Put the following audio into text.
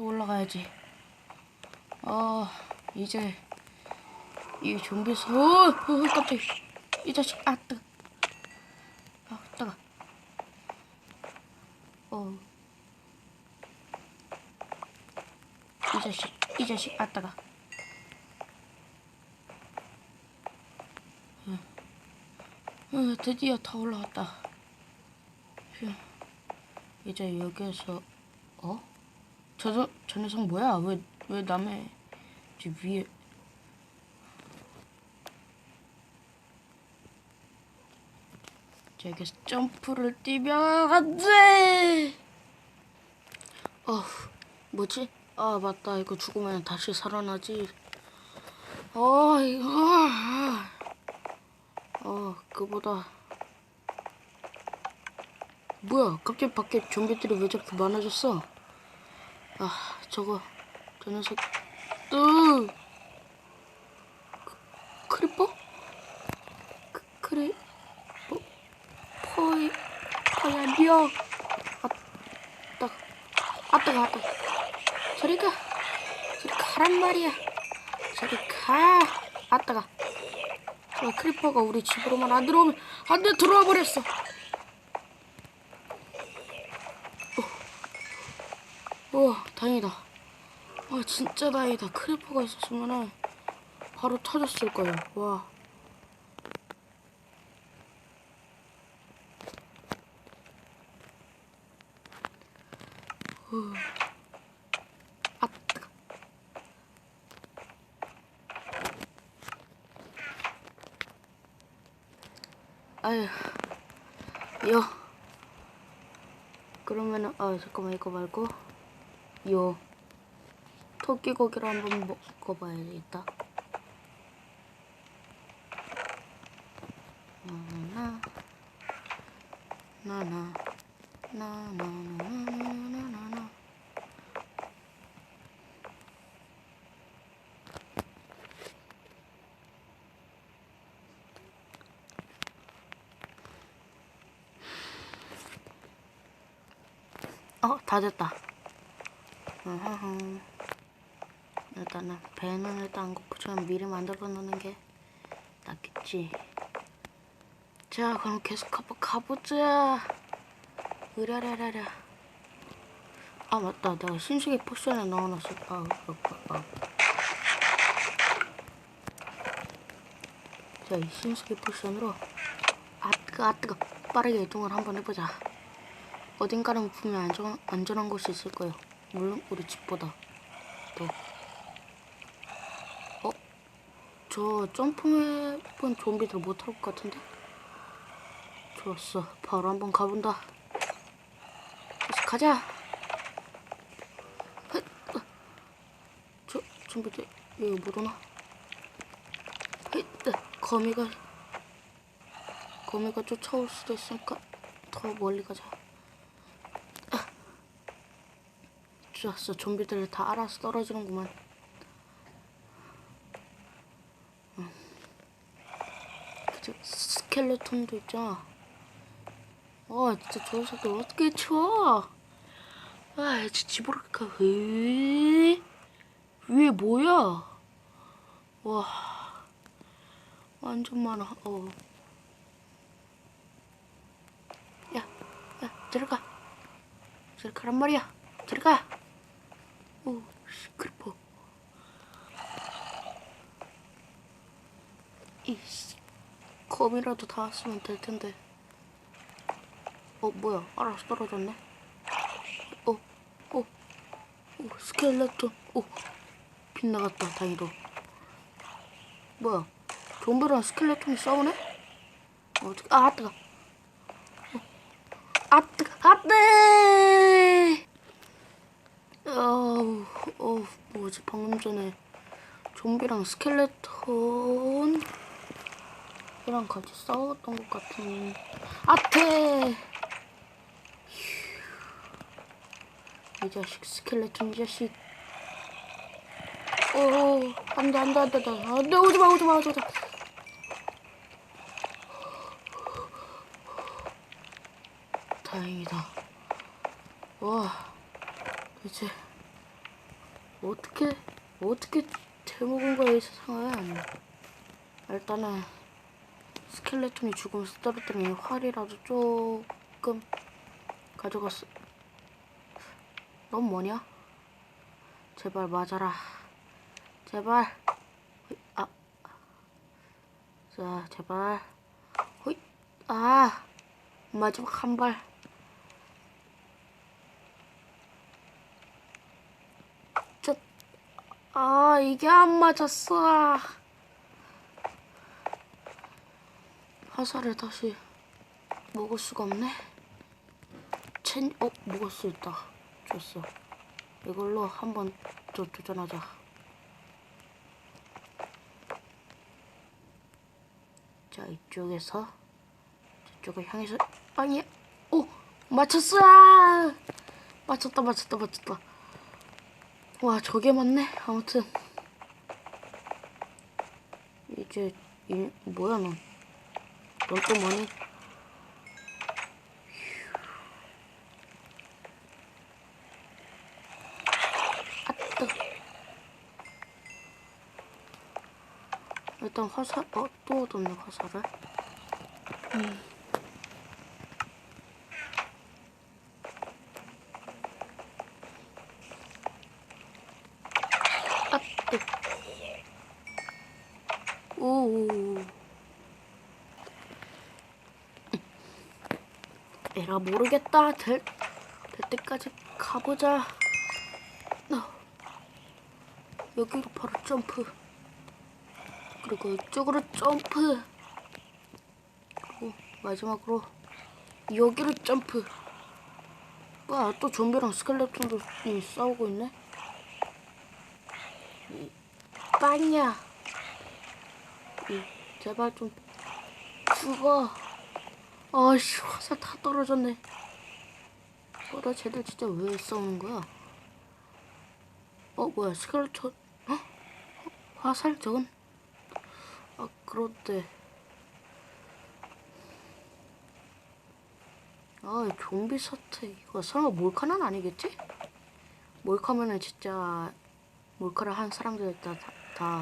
계속 올라가야지. 아, 이제 이 좀비 소, 어, 어, 깜짝이. 이 자식, 아, 뜨거. 아, 뜨거. 어. 이 자식, 이 자식, 아, 뜨거. 어, 드디어 다 올라왔다. 휴. 이제 여기에서 어? 저, 저, 저 녀석 뭐야? 왜, 왜 남의 집 위에 자, 여기서 점프를 뛰면 안 돼! 어, 뭐지? 아, 맞다. 이거 죽으면 다시 살아나지. 어, 이거. 아. 어, 그보다. 뭐야, 갑자기 밖에 좀비들이 왜 저렇게 많아졌어? 아, 저거, 저 녀석, 으! 크, 크리퍼? 크, 크리, 뭐, 포이, 포야리어. 아, 따, 아, 따가, 아, 따가. 저리 가. 저리 가란 말이야. 저리 가. 아, 따가. 저 크리퍼가 우리 집으로만 안 들어오면 안 돼, 들어와 버렸어. 우와 다행이다. 아 진짜 다행이다. 크리퍼가 있었으면 바로 터졌을 거예요. 와. 후. 아 아휴. 요 그러면은 아 잠깐만 이거 말고 요 토끼 고기를 한번 먹어봐야겠다. 나나 나나 나나나나나나 어, 다 됐다. 어허허. 일단은 배는 일단 고프처럼 미리 만들어 놓는 게 낫겠지. 자, 그럼 계속 한번 가보자. 으라라라라. 아 맞다, 내가 신세계 포션에 넣어놨어. 아, 그렇고, 아. 자, 이 신세계 포션으로 아 뜨거, 아 뜨거. 빠르게 이동을 한번 해보자. 어딘가는 분명 안전, 안전한 곳이 있을 거예요. 물론 우리 집보다 더. 어? 저 점프맵은 좀비들 못할 것 같은데? 좋았어. 바로 한번 가본다. 가자. 저 좀비들 여기 못 오나? 거미가 거미가 쫓아올 수도 있으니까 더 멀리 가자. 좋았어. 좀비들 다 알아서 떨어지는구만. 응. 그저 스켈레톤도 있잖아. 아 진짜 저 녀석들 어떻게 쳐? 아 진짜 가. 왜? 왜 뭐야? 와 완전 많아. 어. 야, 야, 들어가. 들어가란 말이야. 들어가. 오, 시끄러워. 이씨, 검이라도 다 왔으면 될 텐데. 어, 뭐야? 알아서 떨어졌네. 어, 어, 오, 스켈레톤. 오, 빗나갔다, 다행히도. 뭐야? 좀비랑 스켈레톤이 싸우네? 어떻게, 아, 뜨거. 아, 뜨거, 아, 뜨! 어우, 어우, 뭐지, 방금 전에 좀비랑 스켈레톤 이랑 같이 싸웠던 것 같은 아테 이 자식 스켈레톤 이 자식. 오 안 돼 안 돼 안 돼 안 돼. 안 돼 오지 마 오지 마 오지 마. 다행이다. 와 이제 어떻게 어떻게 제목인 거야 이 세상은 일단은 스켈레톤이 죽으면서 떨어뜨린 활이라도 조금 가져갔어. 넌 뭐냐? 제발 맞아라. 제발. 아. 자 제발. 호이 아. 마지막 한 발 아, 이게 안 맞았어. 화살을 다시 먹을 수가 없네. 첸, 어, 먹을 수 있다. 줬어. 이걸로 한번더 도전하자. 자, 이쪽에서 저쪽을 향해서 아니, 오, 맞췄어! 맞췄다, 맞췄다, 맞췄다. 와 저게 맞네. 아무튼. 이제 이 뭐야 넌. 넌 또 뭐니? 아뜨 일단 화살 어또 얻었네 화살을. 아뜨 오 에라 모르겠다. 될, 될 때까지 가보자. 어. 여기로 바로 점프. 그리고 이쪽으로 점프. 그리고 마지막으로 여기로 점프. 와또 좀비랑 스켈레톤도 이, 싸우고 있네? 이, 빵이야. 이, 제발 좀 죽어 아씨 화살 다 떨어졌네 어, 나 쟤들 진짜 왜 싸우는 거야 어 뭐야 스켈레톤 어? 어? 화살 저건 아 그런데 아 좀비 사태 이거 설마 몰카는 아니겠지? 몰카면은 진짜 몰카를 한 사람들 다, 다